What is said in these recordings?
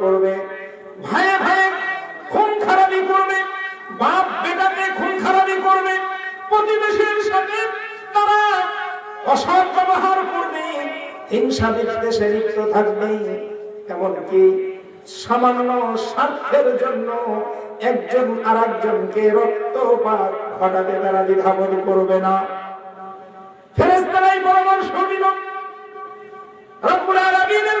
করবে। ভাইয়ে ভাইয়ে খুন খারাপি করবে। বাপ বেটাকে খুন খারাপি করবে। প্রতিবেশীর সাথে তারা অসৎ ব্যবহার করবে। হিংসা বিদ্বেষে লিপ্ত থাকবে। এমনকি সামান্য স্বার্থের জন্য একজন আর একজনকে রক্তপাত ঘটাতে তারা দ্বিধাবোধ করবে না। পরামর্শ দিল। রব্বুল আলামিনের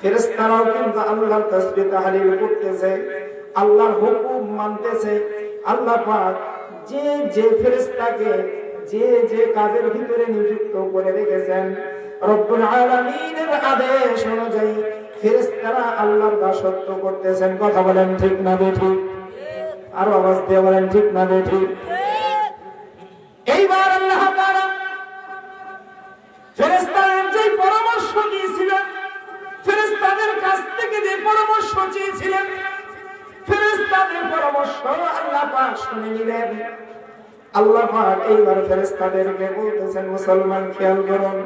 ফেরেশতারাও কিন্তু আল্লাহর তাসবিহ তাহলিল করতেছে আল্লাহর হুকুম মানতেছে। আল্লাহ পাক যে যে ফেরেশতাকে যে যে কাজের ভিতরে নিযুক্ত করে রেখেছেন রব্বুল আলামিনের আদেশ অনুযায়ী ফেরেশতারা আল্লাহর দাসত্ব করতেছেন। কথা বলেন ঠিক না বেঠিক? আরও আওয়াজ দিয়ে বলেন ঠিক না বেঠিক? এইবার ফেরেশতাদের পরামর্শ আল্লাহ পাক শুনে নিলেন। আল্লাহ পাক এইবার ফেরেশতাদেরকে বলতেছেন, মুসলমান, খেয়াল করুন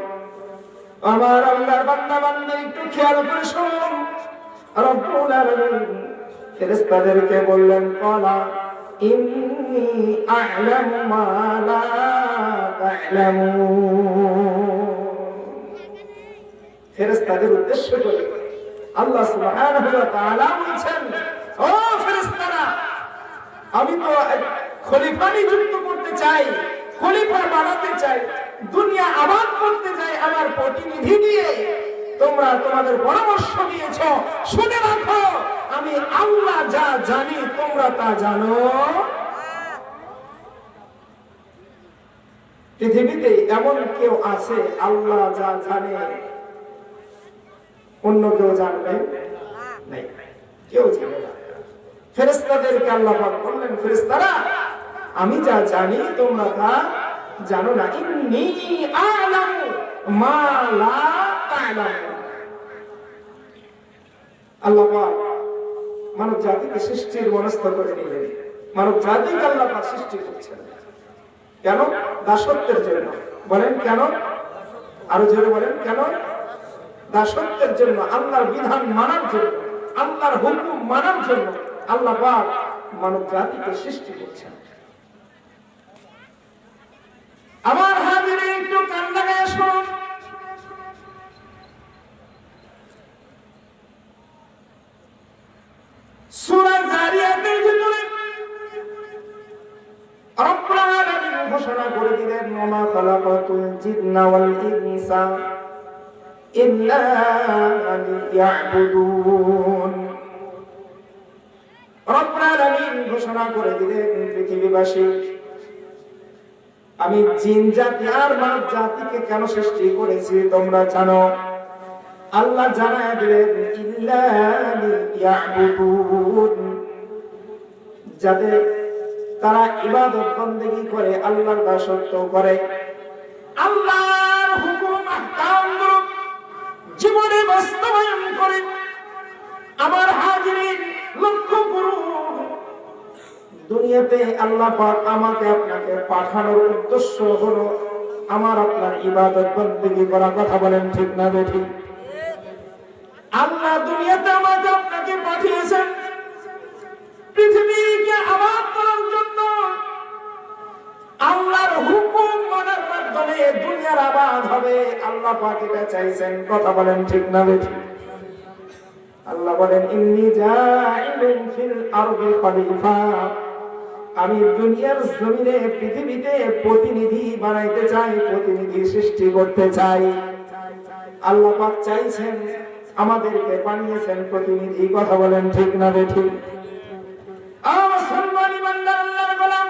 আমার আল্লাহর বান্দা বান্দা একটু খেয়াল করে শুনুন রব্বুল আলামিন বললেন, কলা, ইন্নী আ'লামু মা লা তা'লামুন। ফেরেশতাদের উদ্দেশ্য করে আল্লাহ বলছেন, ও ফেরেশতারা, আমি তো খলিফা নিযুক্ত করতে চাই, খলিফা বানাতে চাই, দুনিয়া আবাদ করতে চাই আমার প্রতিনিধি দিয়ে তোমরা তোমাদের পরামর্শ দিয়েছ, শুনে রাখো, আমি আল্লাহ যা জানি, তোমরা তা জানো। পৃথিবীতে এমন কেউ আছে, আল্লাহ যা জানে অন্য কেউ জানবে কেউ জানে না। ফেরেস্তাদেরকে আল্লাহ বললেন ফেরেস্তারা আমি যা জানি তোমরা তা জানো না। ইন্নী আ'লামু মা লা আল্লাহ পাক মানব জাতিকে সৃষ্টির মনস্থ করে নিলেন। মানব জাতিকে আল্লাহ পাক সৃষ্টি করছেন। কেন? দাসত্বের জন্য। বলেন কেন? আরও জোরে বলেন, কেন? দাসত্বের জন্য আল্লাহর বিধান মানার জন্য, আল্লাহর হুকুম মানার জন্য আল্লাহ মানব জাতিকে সৃষ্টি করছেন। আমার হাজিরে একটু কান লাগায় শুনুন সূরা জারিয়াতের ভিতরে রব্বুল ঘোষণা করে দিলেন, ওমা খালাকাতুল জিন্না ওয়াল ইনসা। ইল্লা লিয়াবুদুন রব্বুল আলামিন ঘোষণা করে দিলেন পৃথিবীবাসী, আমি জিন জাতি আর মানব জাতিকে কেন সৃষ্টি করেছি তোমরা জানো? আল্লাহ জানায় দিলেন, ইল্লা লিয়াবুদুন। যাদের তারা ইবাদত বন্দেগী করে, আল্লাহর দাসত্ব করে। জীবনে বাস্তবায়ন করে আমার হাজিরিন লক্ষ্য করুন। দুনিয়াতে আল্লাহ আমাকে আপনাকে পাঠানোর উদ্দেশ্য হলো আমার আপনার ইবাদত বন্দেগী করা। কথা বলেন ঠিক না বেঠিক আল্লাহ দুনিয়াতে আমাকে আপনাকে পাঠিয়েছেন। পৃথিবীকে আবাদ করার জন্য আল্লাহর মাধ্যমে দুনিয়ার আবাদ হবে। আল্লাহ পাক এটা চাইছেন। কথা বলেন ঠিক না আল্লাহ বলেন, ইন্নি জাইলুন ফিল আরদি খলিফা। আমি দুনিয়ার জমিনে, পৃথিবীতে প্রতিনিধি বানাইতে চাই, প্রতিনিধি সৃষ্টি করতে চাই। আল্লাহ পাক চাইছেন, আমাদেরকে বানিয়েছেন প্রতিনিধি। কথা বলেন ঠিক না বান্দা, আল্লাহর গোলাম।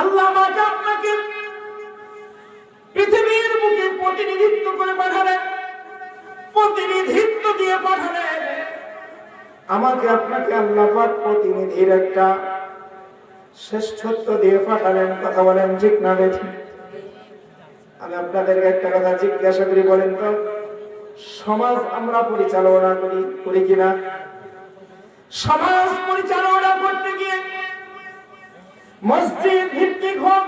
আল্লাহ আমাকে আপনাকে পৃথিবীর বুকে প্রতিনিধি প্রতিনিধিত্ব দিয়ে পাঠালেন। আমাকে আপনাকে আল্লাহ প্রতিনিধির একটা শ্রেষ্ঠত্ব দিয়ে পাঠালেন। কথা বলেন ঠিক না বেঠিক? আমি আপনাদেরকে একটা কথা জিজ্ঞাসা করি, বলেন তো, সমাজ আমরা পরিচালনা করি করি কিনা? সমাজ পরিচালনা করতে গিয়ে মসজিদ ভিত্তিক হোক,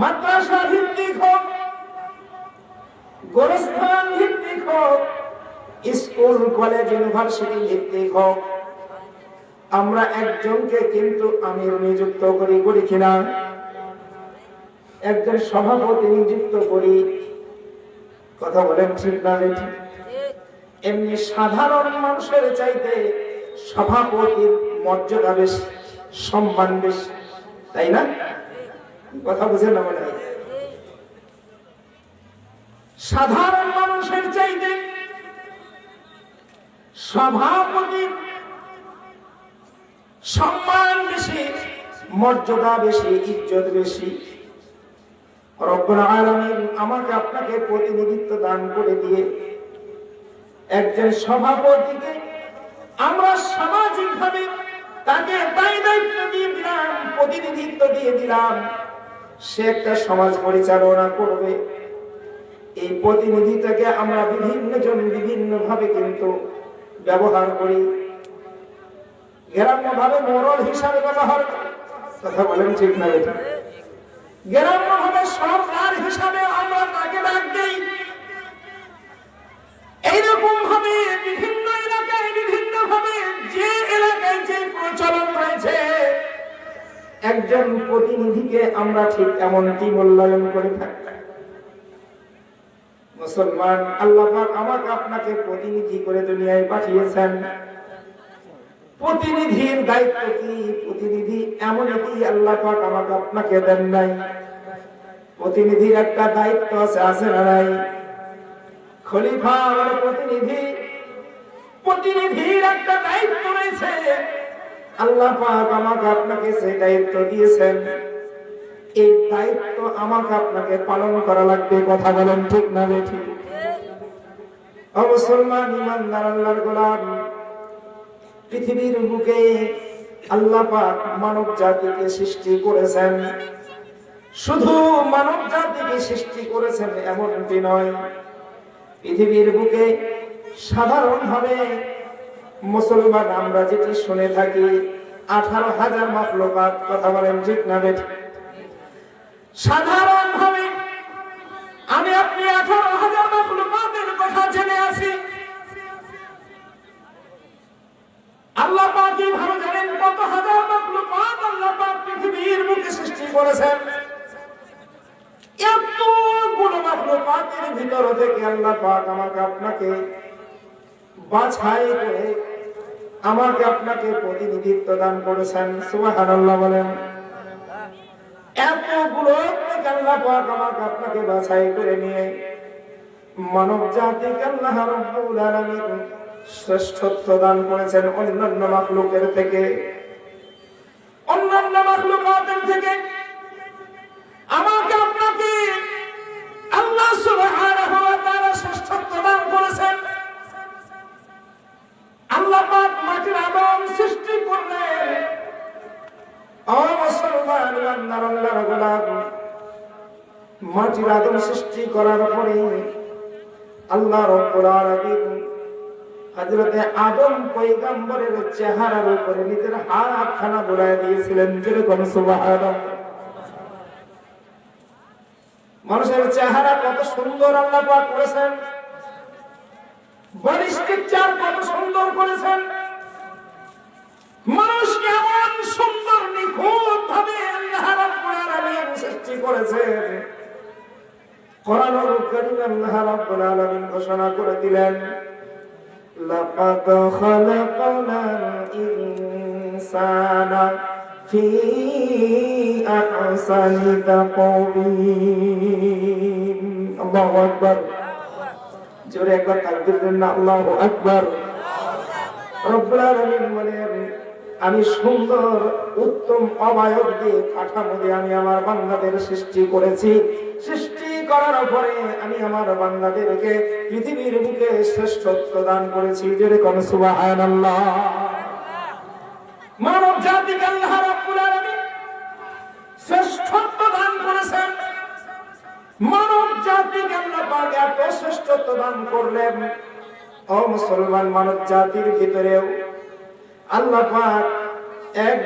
মাদ্রাসা ভিত্তিক হোক গোরস্থান ভিত্তিক হোক, স্কুল, কলেজ, ইউনিভার্সিটি ভিত্তিক হোক, আমরা একজনকে কিন্তু আমির নিযুক্ত করি করি কিনা একজন সভাপতি নিযুক্ত করি। কথা বলেন ঠিক না এমনি সাধারণ মানুষের চাইতে সভাপতির মর্যাদা বেশি, সম্মান বেশি, তাই না? কথা বুঝে না মনে হয়? সাধারণ মানুষের চাইতে সভাপতির সম্মান বেশি, মর্যাদা বেশি, ইজ্জত বেশি। আমাকে আপনাকে প্রতিনিধিত্ব দান করে দিয়ে একজন সভাপতিকে আমরা সামাজিক ভাবে তাকে দায় দায়িত্ব দিয়ে দিলাম, প্রতিনিধিত্ব দিয়ে দিলাম। সে একটা সমাজ পরিচালনা করবে। এই প্রতিনিধিটাকে আমরা বিভিন্ন জন বিভিন্ন ভাবে কিন্তু ব্যবহার করি। গ্রাম্য ভাবে মোরল হিসাবে ব্যবহার কথা বলেন ঠিক না গ্রাম্য ভাবে সরকার হিসাবে আমরা তাকে ডাক এইরকম ভাবে বিভিন্ন এলাকায় বিভিন্ন ভাবে যে এলাকায় যে প্রচলন রয়েছে, একজন প্রতিনিধিকে আমরা ঠিক এমনটি মূল্যায়ন করে থাকি। মুসলমান, আল্লাহ আমাকে আপনাকে প্রতিনিধি করে দুনিয়ায় পাঠিয়েছেন। প্রতিনিধির দায়িত্ব কি? প্রতিনিধি এমন কি আল্লাহ আমাকে আপনাকে দেন নাই? প্রতিনিধির একটা দায়িত্ব আছে আছে না নাই? খলিফা আমার প্রতিনিধি। প্রতিনিধির একটা দায়িত্ব রয়েছে। আল্লাহ আমাকে আপনাকে সেই দায়িত্ব দিয়েছেন। এই দায়িত্ব আমাকে আপনাকে পালন করা লাগবে কথা বলেন ঠিক না ও মুসলমান, ইমানদার, আল্লাহর গোলাম, পৃথিবীর বুকে আল্লাহ পাক মানব জাতিকে সৃষ্টি করেছেন। শুধু মানব জাতিকে সৃষ্টি করেছেন এমনটি নয়, পৃথিবীর বুকে সাধারণভাবে মুসলমান, আমরা যেটি শুনে থাকি, আঠারো হাজার মাফলোকাত কথা বলেন ঠিক না বেঠিক সাধারণভাবে আমি আপনি আঠারো হাজার মাফলুকাতের কথা জেনে আছি। আল্লাহ পাকই ভালো জানেন কত হাজার মাফলুকাত আল্লাহ পাক পৃথিবীর মুখে সৃষ্টি করেছেন। এতগুলো মাফলুকাতের ভিতর থেকে আল্লাহ পাক আমাকে আপনাকে বাছাই করে আমাকে আপনাকে প্রতিনিধিত্ব দান করেছেন। সুবহানাল্লাহ বলেন। এতগুলো আল্লাহ পাক আপনাকে বাছাই করে নিয়ে মানব জাতিকে শ্রেষ্ঠত্ব দান করেছেন অন্যান্য মাখলুকের থেকে। অন্যান্য মাখলুকাতের থেকে। আমাকে আপনাকে আল্লাহ মাটির আদম সৃষ্টি করার পরে আল্লাহ রব্বুল আলামিন হযরতে আদম পয়গম্বরের চেহারার উপরে নিজের বুলায় দিয়েছিলেন, যেরকম সুবহানাল্লাহ। মানুষের চেহারা কত সুন্দর আল্লাহ পাক করেছেন। স্ট্রাকচার কত সুন্দর করেছেন। মানুষকে এমন সুন্দর নিখুঁত ভাবে আল্লাহ আলামিন সৃষ্টি করেছেন। ঘোষণা করে দিলেন ফি জোরে একবার আমি সুন্দর, উত্তম অবায়ব দিয়ে কাঠামো দিয়ে আমি আমার বান্দাদের সৃষ্টি করেছি। সৃষ্টি করার পরে আমি আমার বান্দাদেরকে পৃথিবীর বুকে শ্রেষ্ঠত্ব দান করেছি যেরকম সুবহানাল্লাহ। মানব আলামিন শ্রেষ্ঠত্ব দান করেছেন। মানব জাতিকে এত শ্রেষ্ঠত্ব দান করলেন। ও মুসলমান মানব জাতির ভিতরেও আল্লাহ এক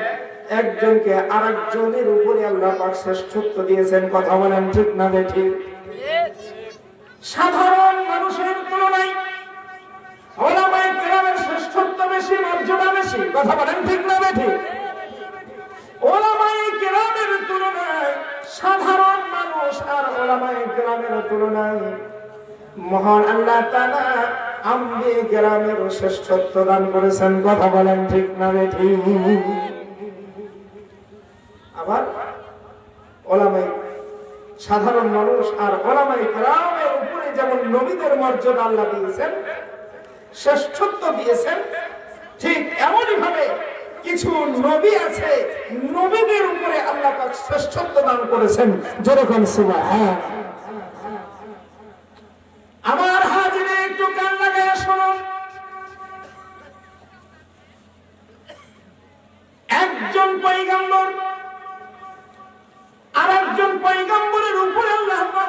একজনকে আরেকজনের উপরে আল্লাহ পাক শ্রেষ্ঠত্ব দিয়েছেন, কথা বলেন ঠিক না বেঠি সাধারণ মানুষের তুলনায় ওলামায়ে কেরামের শ্রেষ্ঠত্ব বেশি, মর্যাদা বেশি, কথা বলেন ঠিক না বেঠি ওলামায়ে কেরামের তুলনায় সাধারণ মানুষ আর ওলামায়ে কেরামের তুলনায় মহান আল্লাহ তাআলা আম্বে কেরামের শ্রেষ্ঠত্ব দান করেছেন, কথা বলেন ঠিক না বেঠি আবার ওলামাই, সাধারণ মানুষ আর ওলামাই কেরামের উপরে যেমন নবীদের মর্যাদা আল্লাহ দিয়েছেন, শ্রেষ্ঠত্ব দিয়েছেন, ঠিক এমনই ভাবে কিছু নবী আছে, নবীদের উপরে আল্লাহ শ্রেষ্ঠত্ব দান করেছেন, যেরকম সুবহান। আমার হাজিরে একটু কান লাগায় শুনুন। একজন পৈগম্বর আর একজন পৈগম্বরের উপরে আল্লাহ পাক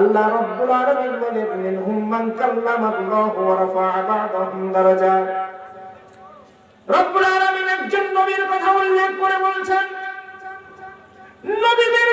আল্লাহ রব্বুল আলামিন বলেন, মিনহুম মান কাল্লামাল্লাহু ওয়া রাফা'a বা'দাহুম দারাজা। রব্বুল আলামিন একজন নবীর কথা উল্লেখ করে বলছেন, নবীদের